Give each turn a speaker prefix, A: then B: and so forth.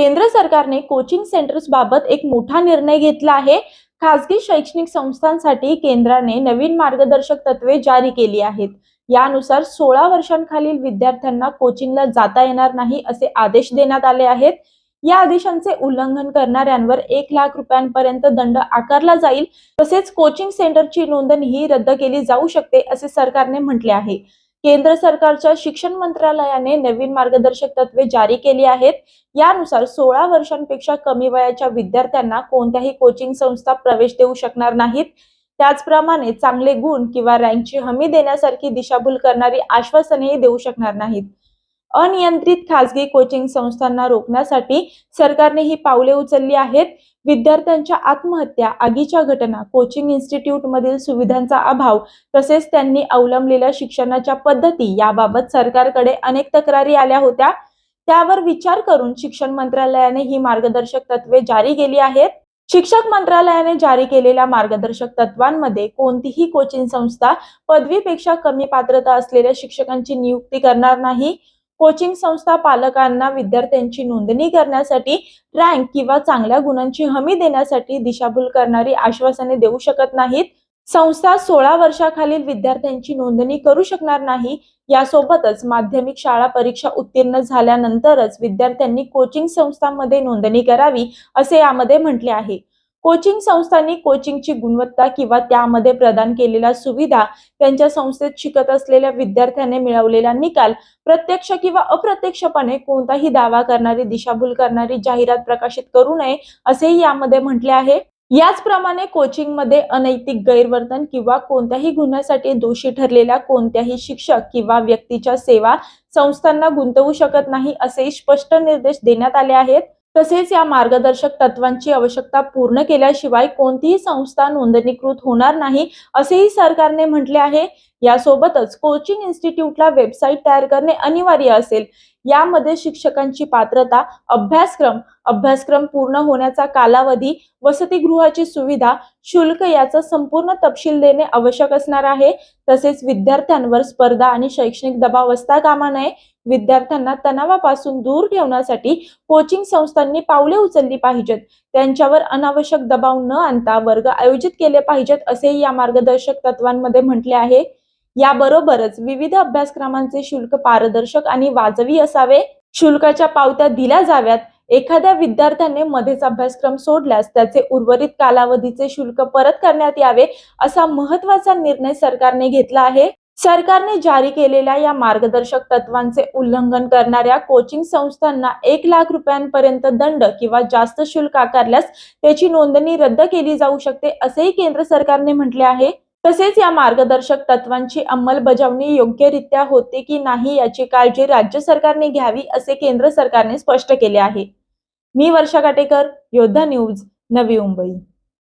A: केंद्र सरकारने coaching centres बाबत एक मोठा निर्णय घेतला आहे. खासगी शैक्षणिक संस्थांसाठी केंद्राने नवीन मार्गदर्शक तत्वे जारी केली आहेत. यानुसार सोळा वर्षांखालील विद्यार्थ्यांना कोचिंगला जाता येणार नाही असे आदेश देण्यात आले आहेत. या आदेशांचे उल्लंघन करणाऱ्यांवर एक लाख रुपयांपर्यंत दंड आकारला जाईल. तसेच कोचिंग सेंटरची नोंदणी ही रद्द केली जाऊ शकते असे सरकारने म्हटले आहे. केंद्र सरकारच्या शिक्षण मंत्रालयाने नवीन मार्गदर्शक तत्वे जारी केली आहेत. यानुसार सोळा वर्षांपेक्षा कमी वयाच्या विद्यार्थ्यांना कोणत्याही कोचिंग संस्था प्रवेश देऊ शकणार नाहीत. त्याचप्रमाणे चांगले गुण किंवा रँकची हमी देण्यासारखी दिशाभूल करणारी आश्वासनेही देऊ शकणार नाहीत. अनियंत्रित खासगी कोचिंग संस्थांना रोखण्यासाठी सरकारने ही पावले उचलली आहेत. विद्यार्थ्यांच्या आत्महत्या आगीच्या घटना कोचिंग इन्स्टिट्यूट मधील सुविधांचा अभाव तसेच त्यांनी अवलंबलेल्या शिक्षणाच्या पद्धती याबाबत सरकारकडे अनेक तक्रारी आल्या होत्या. त्यावर विचार करून शिक्षण मंत्रालयाने ही मार्गदर्शक तत्वे जारी केली आहेत. शिक्षक मंत्रालयाने जारी केलेल्या मार्गदर्शक तत्वांमध्ये कोणतीही कोचिंग संस्था पदवीपेक्षा कमी पात्रता असलेल्या शिक्षकांची नियुक्ती करणार नाही. कोचिंग संस्था पालकांना विद्यार्थ्यांची नोंदणी करण्यासाठी रँक किंवा चांगल्या गुणांची हमी देण्यासाठी दिशाभूल करणारी आश्वासने देऊ शकत नाहीत. संस्था सोळा वर्षाखालील विद्यार्थ्यांची नोंदणी करू शकणार नाही. यासोबतच माध्यमिक शाळा परीक्षा उत्तीर्ण झाल्यानंतरच विद्यार्थ्यांनी कोचिंग संस्थांमध्ये नोंदणी करावी असे यामध्ये म्हटले आहे. कोचिंग संस्थांनी कोचिंगची गुणवत्ता किंवा त्यामध्ये प्रदान केलेल्या सुविधा त्यांच्या संस्थेत शिकत असलेल्या विद्यार्थ्याने मिळवलेला निकाल प्रत्यक्ष किंवा अप्रत्यक्षपणे कोणताही दावा करणारी दिशाभूल करणारी जाहिरात प्रकाशित करू नये असेही यामध्ये म्हटले आहे. याचप्रमाणे कोचिंगमध्ये अनैतिक गैरवर्तन किंवा कोणत्याही गुन्ह्यासाठी दोषी ठरलेल्या कोणत्याही शिक्षक किंवा व्यक्तीच्या सेवा संस्थांना गुंतवू शकत नाही असेही स्पष्ट निर्देश देण्यात आले आहेत. तसेच या मार्गदर्शक तत्वांची आवश्यकता पूर्ण केल्याशिवाय कोणतीही संस्था नोंदणीकृत होणार नाही असेही सरकारने म्हटले आहे. यासोबतच कोचिंग इन्स्टिट्यूटला वेबसाईट तयार करणे अनिवार्य असेल. यामध्ये शिक्षकांची पात्रता अभ्यासक्रम अभ्यासक्रम पूर्ण होण्याचा कालावधी वसतिगृहाची सुविधा शुल्क याचा संपूर्ण तपशील देणे आवश्यक असणार आहे. तसेच विद्यार्थ्यांवर स्पर्धा आणि शैक्षणिक दबाव असता कामा नये. विद्यार्थ्यांना तणावापासून दूर ठेवण्यासाठी कोचिंग संस्थांनी पावले उचलली पाहिजेत. त्यांच्यावर अनावश्यक दबाव न आणता वर्ग आयोजित केले पाहिजेत असेही या मार्गदर्शक तत्वांमध्ये म्हटले आहे. याबरोबरच विविध अभ्यासक्रमांचे शुल्क पारदर्शक आणि वाजवी असावे. शुल्काच्या पावत्या दिल्या जाव्यात. एखाद्या विद्यार्थ्याने मध्येच अभ्यासक्रम सोडल्यास त्याचे उर्वरित कालावधीचे शुल्क परत करण्यात यावे असा महत्त्वाचा निर्णय सरकारने घेतला आहे. सरकारने जारी केलेल्या या मार्गदर्शक तत्वांचे उल्लंघन करणाऱ्या कोचिंग संस्थांना एक लाख रुपयांपर्यंत दंड किंवा जास्त शुल्क आकारल्यास त्याची नोंदणी रद्द केली जाऊ शकते असेही केंद्र सरकारने म्हटले आहे. तसेच या मार्गदर्शक तत्वांची अंमलबजावणी योग्यरित्या होते की नाही याची काळजी राज्य सरकारने घ्यावी असे केंद्र सरकारने स्पष्ट केले आहे. मी वर्षा काटेकर योद्धा न्यूज नवी मुंबई.